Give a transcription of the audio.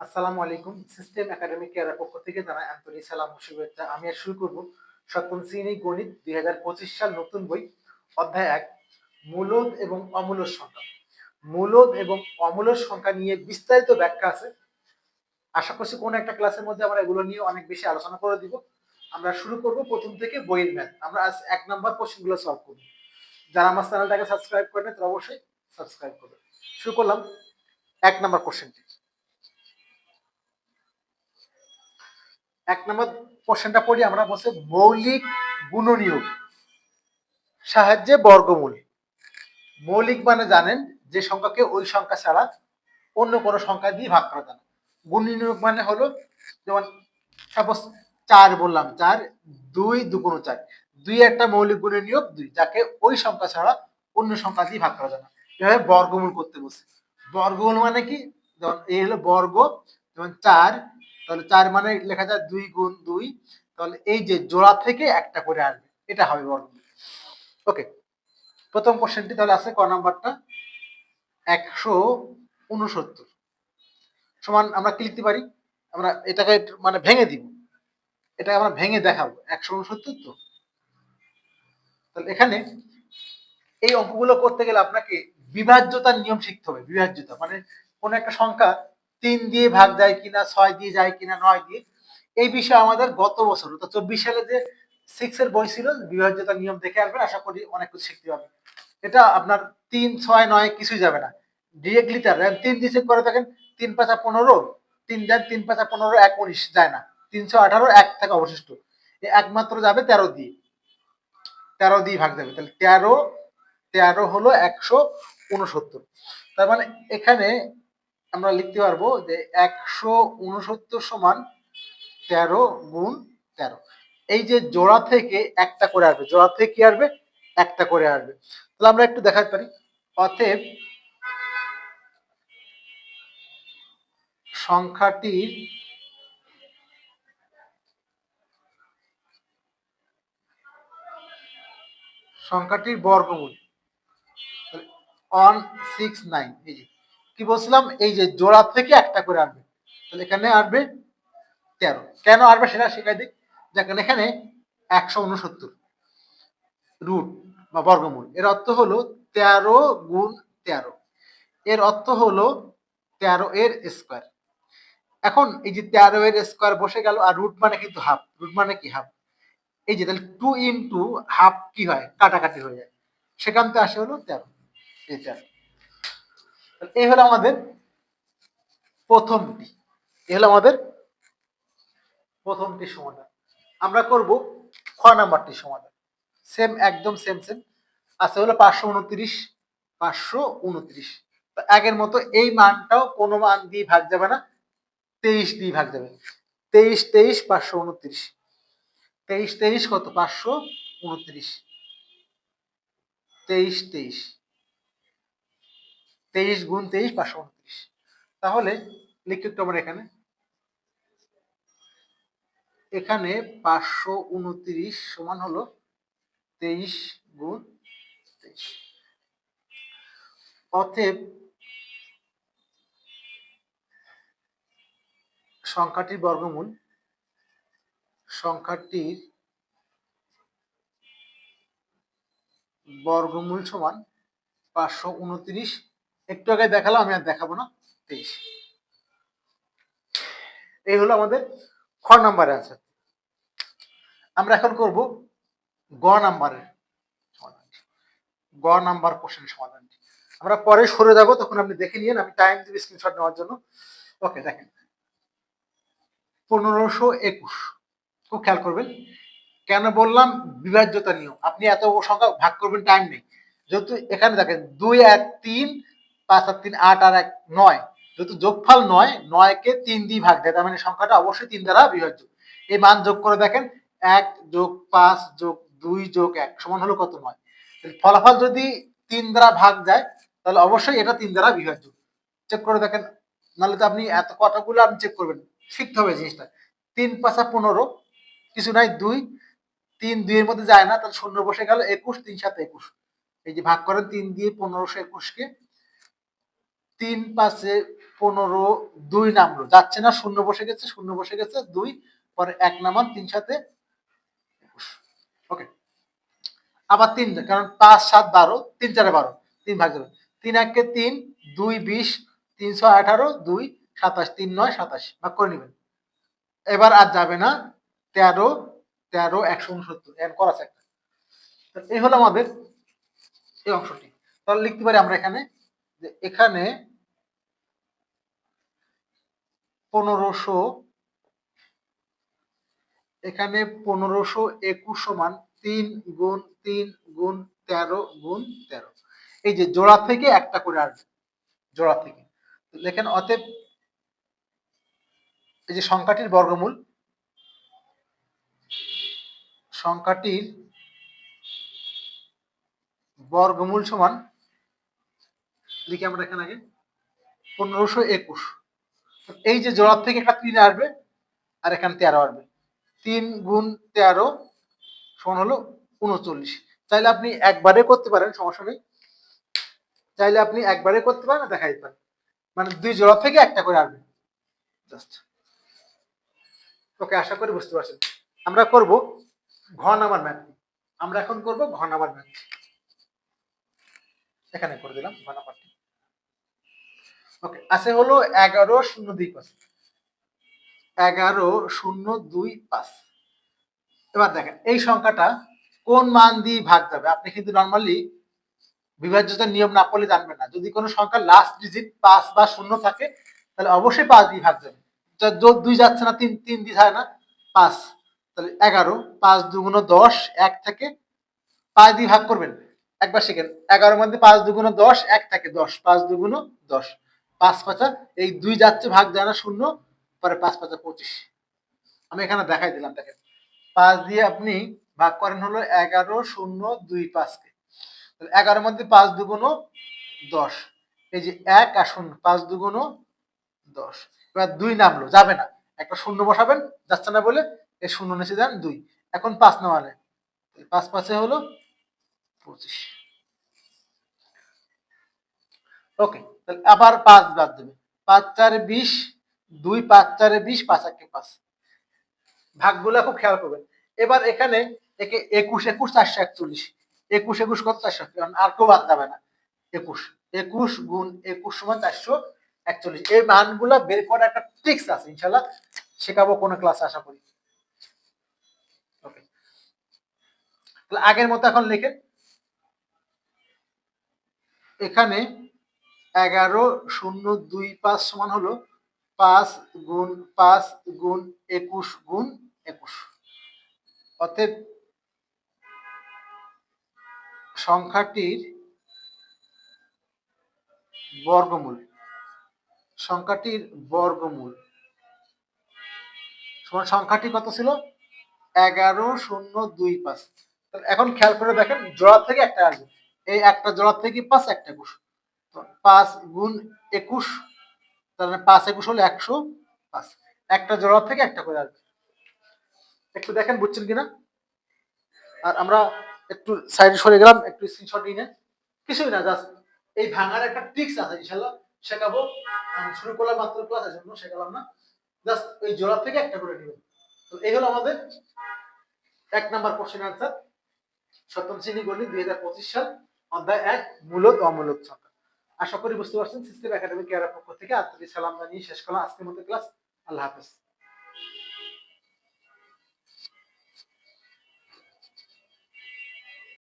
আসসালামু আলাইকুম। System academic কেয়ারের পক্ষ থেকে জানাই আন্তরিক সালাম ও শুভেচ্ছা। আমি আর শুরু করব সপ্তম শ্রেণি গণিত দুই হাজার পঁচিশ সাল নতুন বই, অধ্যায় এক মূলদ এবং অমূলদ সংখ্যা। মূলদ এবং অমূলদ সংখ্যা নিয়ে বিস্তারিত ব্যাখ্যা আছে। আশা করছি কোনো একটা ক্লাসের মধ্যে আমরা এগুলো নিয়ে অনেক বেশি আলোচনা করে দিব। আমরা শুরু করব প্রথম থেকে বইয়ের ম্যাথ। আমরা আজ এক নম্বর কোশ্চেনগুলো সলভ করব। যারা আমার চ্যানেলটাকে সাবস্ক্রাইব করেন তারা অবশ্যই সাবস্ক্রাইব করবে। শুরু করলাম এক নম্বর কোশ্চেনটি এক নম্বর কোশ্চেনটা পড়ি, আমরা বলছে মৌলিক গুণনীয়ক। সাহায্যে বর্গমূল। মৌলিক মানে জানেন যে সংখ্যাকে ওই সংখ্যা ছাড়া অন্য কোনো সংখ্যা দিয়ে ভাগ করা যায় না। গুণনীয়ক মানে হলো, যেমন সাপোজ চার বললাম, চার, দুই, দুগুণ চার। দুই একটা মৌলিক গুণের নিয়োগ দুই, যাকে ওই সংখ্যা ছাড়া অন্য সংখ্যা দিয়ে ভাগ করা যায় না। এভাবে বর্গমূল করতে বসে বর্গমূল মানে কি? যেমন এই হলো বর্গ, যেমন চার তাহলে চার মানে লেখা যায় দুই গুণ দুই। তাহলে এই যে জোড়া থেকে একটা করে আসবে, এটা হবে বর্গমূল। ওকে, প্রথম কোশ্চেনটি তাহলে আছে ক নাম্বারটা? একশো উনসত্তর। সমান আমরা কি লিখতে পারি? আমরা এটাকে মানে ভেঙে দিব। এটা আমরা ভেঙে দেখাবো। একশো উনসত্তর তো? তাহলে এখানে এই অঙ্কগুলো করতে গেলে আপনাকে বিভাজ্যতার নিয়ম শিখতে হবে। বিভাজ্যতা মানে কোন একটা সংখ্যা তিন দিয়ে ভাগ যায় কিনা, ছয় দিয়ে যায় কিনা, নয় দিয়ে, এই বিষয়ে আমাদের গত বছর, অর্থাৎ চব্বিশ সালে যে সিক্স এর বই ছিল বিভাজ্যতার নিয়ম দেখে আসবেন, আশা করি অনেক কিছু শিখতে পারবেন। এটা আপনার তিন, ছয়, নয় কিছুই যাবে না। ডিরেক্টলি তার তিন দিয়ে চেক করে দেখেন, তিন পাঁচা পনেরো, তিন দেন তিন পাঁচা পনেরো, এক উনিশ, যায় না। তিনশো আঠারো, এক থেকে অবশিষ্ট। একমাত্র যাবে তেরো দিয়ে। তেরো দিয়ে ভাগ যাবে। তাহলে তেরো তেরো হলো একশো উনসত্তর। তার মানে এখানে আমরা লিখতে পারব যে একশো উনসত্তর সমান তেরো গুণ তেরো। এই যে জোড়া থেকে একটা করে আসবে, জোড়া থেকে কি আসবে? একটা করে আসবে। তাহলে আমরা একটু দেখাতে পারি। অতএব সংখ্যাটির সংখ্যাটির বর্গমূল ওয়ান সিক্স নাইন এই যে। কি বলছিলাম? এই যে জোড়া থেকে একটা করে আসবে তাহলে এখানে আসবে তেরো। কেন আসবে সেটা শেখাই দিক দেখেন এখানে একশো উনসত্তর রুট বা বর্গমূল। এর অর্থ হলো তেরো গুণ তেরো। এর অর্থ হলো তেরো এর স্কোয়ার। এখন এই যে তেরো এর স্কোয়ার বসে গেল, আর রুট মানে কিন্তু হাফ। রুট মানে কি হাফ? এই যে তাহলে টু ইন্টু হাফ কি হয়? কাটাকাটি হয়ে যায়। সেখান থেকে আসে হলো তেরো। এই তেরো এই হলো আমাদের প্রথমটি এই হলো আমাদের প্রথমটি সমাধান। আমরা করব খ নাম্বারটি সমাধান। সেম একদম সেম সেম আছে হলো পাঁচশো উনত্রিশ পাঁচশো উনত্রিশ। আগের মতো এই মানটাও কোনো মান দিয়ে ভাগ যাবে না, তেইশ দিয়ে ভাগ যাবে। তেইশ তেইশ, পাঁচশো উনত্রিশ। তেইশ তেইশ কত? পাঁচশো উনত্রিশ। তেইশ তেইশ। তেইশ গুণ তেইশ পাঁচশো উনত্রিশ তাহলে লিখতে একটু এখানে। এখানে পাঁচশো উনত্রিশ সমান হলো তেইশ গুণ তেইশ। অতএব সংখ্যাটির বর্গমূল সংখ্যাটির বর্গমূল সমান পাঁচশো উনত্রিশ একটু আগে দেখালাম, আমি আর দেখাবো না। তেইশ এই হলো আমাদের খ নাম্বার অ্যান্সার আমরা এখন করব গ নাম্বারের সমাধান। গ নাম্বার কোশ্চেন সমাধানটি আমরা পরে সরে যাব, তখন আপনি দেখে নিন, আমি টাইম দিব স্ক্রিনশট নেওয়ার জন্য। ওকে দেখেন। পনেরোশো একুশ। খুব খেয়াল করবেন। কেন বললাম? বিভাজ্যতা নিয়ম। আপনি এত সংখ্যা ভাগ করবেন টাইম নেই। যেহেতু এখানে দেখেন, দুই, এক, তিন পাঁচ আর তিন, আট আর এক, নয়। যেহেতু যোগফল নয়, নয়কে তিন দিয়ে ভাগ দেয়, তার মানে সংখ্যাটা অবশ্যই তিন দ্বারা বিভাজ্য। এই মান যোগ করে দেখেন, এক যোগ পাঁচ যোগ দুই যোগ এক, সমান হলো কত নয়? ফলাফল যদি তিন দ্বারা ভাগ যায়, তাহলে অবশ্যই এটা তিন দ্বারা বিভাজ্য। চেক করে দেখেন, নাহলে তো আপনি এত কটাগুলো আপনি চেক করবেন। শিখতে হবে জিনিসটা। তিন, পাঁচা পনেরো, কিছু নাই, দুই, তিন দুইয়ের মধ্যে যায় না, তাহলে শূন্য বসে গেল একুশ, তিন সাথে একুশ। এই যে ভাগ করেন, তিন দিয়ে পনেরোশো একুশকে তিন পাঁচে পনেরো দুই নামলো। যাচ্ছে না, শূন্য বসে গেছে, শূন্য বসে গেছে, দুই, পরে এক নামান, তিন সাথে ওকে আবার তিন কারণ পাঁচ, সাত, বারো, তিন, চারে বারো, তিন ভাগ যাবে তিন একে তিন, দুই, বিশ, তিনশো আঠারো, দুই, সাতাশ, তিন, নয়, সাতাশ, ভাগ করে নেবেন। এবার আর যাবে না, তেরো তেরো, একশো উনসত্তর, এর করা আছে এই হলো আমাদের এই অংশটি। তাহলে লিখতে পারি আমরা এখানে। যে এখানে পনেরোশো এখানে পনেরোশো একুশ সমান তিন গুণ তিন গুণ তেরো গুণ তেরো। এই যে জোড়া থেকে একটা করে আসবে, জোড়া থেকে। লেখেন অতএব এই যে সংখ্যাটির বর্গমূল সংখ্যাটির বর্গমূল সমান লিখি আমরা এখানে আগে। পনেরোশো একুশ। এই যে জোড়া থেকে একটা তিন আসবে, আর এখানে তেরো আসবে। তিন গুণ তেরো সমান হলো উনচল্লিশ। চাইলে আপনি একবারে করতে পারেন, সমস্যা নেই। চাইলে আপনি একবারে করতে পারেন দেখা দিতে পারেন। মানে দুই জোড়া থেকে একটা করে আসবে। জাস্ট ওকে আশা করি বুঝতে পারছেন। আমরা করব ঘ নাম্বার ম্যাথ। আমরা এখন করব ঘ নাম্বার ম্যাথ। এখানে করে দিলাম ঘ নাম্বারটি। ওকে আছে হলো এগারো শূন্য দুই পাঁচ। এগারো শূন্য দুই পাঁচ। এবার দেখেন, এই সংখ্যাটা কোন মান দিয়ে ভাগ যাবে? আপনি কিন্তু নর্মালি বিভাজ্যতার নিয়ম না পড়লে জানবেন না। যদি কোনো সংখ্যার লাস্ট ডিজিট পাঁচ বা শূন্য থাকে, তাহলে অবশ্যই পাঁচ দিয়ে ভাগ যাবে। যা- যো- দুই যাচ্ছে না, তিন তিন দিয়ে যায় না, পাঁচ। তাহলে এগারো, পাঁচ দুগুণ দশ, এক থেকে পাঁচ দিয়ে ভাগ করবেন। একবার শিখেন, এগারোর মধ্যে পাঁচ দুগুণ দশ, এক থাকে দশ, পাঁচ দুগুণ দশ। পাঁচ পাঁচা, এই দুই যাচ্ছে ভাগ যায় না শূন্য, পরে পাঁচ পাঁচা পঁচিশ। আমি এখানে দেখাই দিলাম, দেখেন। পাঁচ দিয়ে আপনি ভাগ করেন হলো এগারো, শূন্য, দুই, পাঁচকে। তাহলে এগারোর মধ্যে পাঁচ দুগুণ দশ। এই যে এক আর শূন্য পাঁচ দুগুণ দশ। এবার দুই নামলো, যাবে না। একটা শূন্য বসাবেন, যাচ্ছে না বলে এই শূন্য নিচে দেন দুই। এখন পাঁচ নামালে পাঁচ পাঁচে হলো পঁচিশ। ওকে। তাহলে আবার পাঁচ বাদ দেবে। পাঁচ, চারে বিশ, দুই, পাঁচ, চারে বিশ, পাঁচ, একে পাঁচ। ভাগগুলা খুব খেয়াল করবেন। এবার এখানে একে একুশ একুশ, চারশো একচল্লিশ। একুশ একুশ কত চারশো? কারণ আর কেউ বাদ যাবে না। একুশ একুশ গুণ একুশ সমান চারশো একচল্লিশ। এই মানগুলা বের করার একটা ট্রিক্স আছে ইনশাল্লাহ শেখাবো কোনো ক্লাসে আশা করি। আগের মতো এখন লিখেন এখানে এগারো শূন্য দুই পাঁচ সমান হলো পাঁচ গুণ পাঁচ গুণ একুশ গুণ একুশ। অতএব সংখ্যাটির বর্গমূল সংখ্যাটির বর্গমূল। সমান সংখ্যাটি কত ছিল? এগারো শূন্য দুই পাঁচ। এখন খেয়াল করে দেখেন, জোড়া থেকে একটা আসবে। এই একটা জোড়া থেকে পাঁচ, একটা একুশ। পাঁচ গুণ একুশ, তাহলে পাঁচ একুশ হলো একশো পাঁচ। একটা জোড়া থেকে একটা করে আসবে। একটু দেখেন, বুঝছেন কিনা? আর আমরা একটু সাইডে সরে গেলাম, একটু স্ক্রিনশট নিয়ে নেন। কিছুই না জাস্ট এই ভাঙার একটা ট্রিক্স আছে, ইনশাল্লাহ শেখাবো। শুরু করলাম মাত্র ক্লাসের জন্য, শেখালাম না। জাস্ট ওই জোড়া থেকে একটা করে নেবেন। তো এই হলো আমাদের এক নাম্বার কোশ্চেন আনসার সপ্তম শ্রেণি গণিত দুই হাজার পঁচিশ সাল, অধ্যায় এক, মূলত অমূলত। আশা করি বুঝতে পারছেন সিস্টেম একাডেমি কেয়ারের পক্ষ থেকে আন্তরিক সালাম জানিয়ে শেষ করলাম আজকের মতো ক্লাস। আল্লাহ হাফেজ।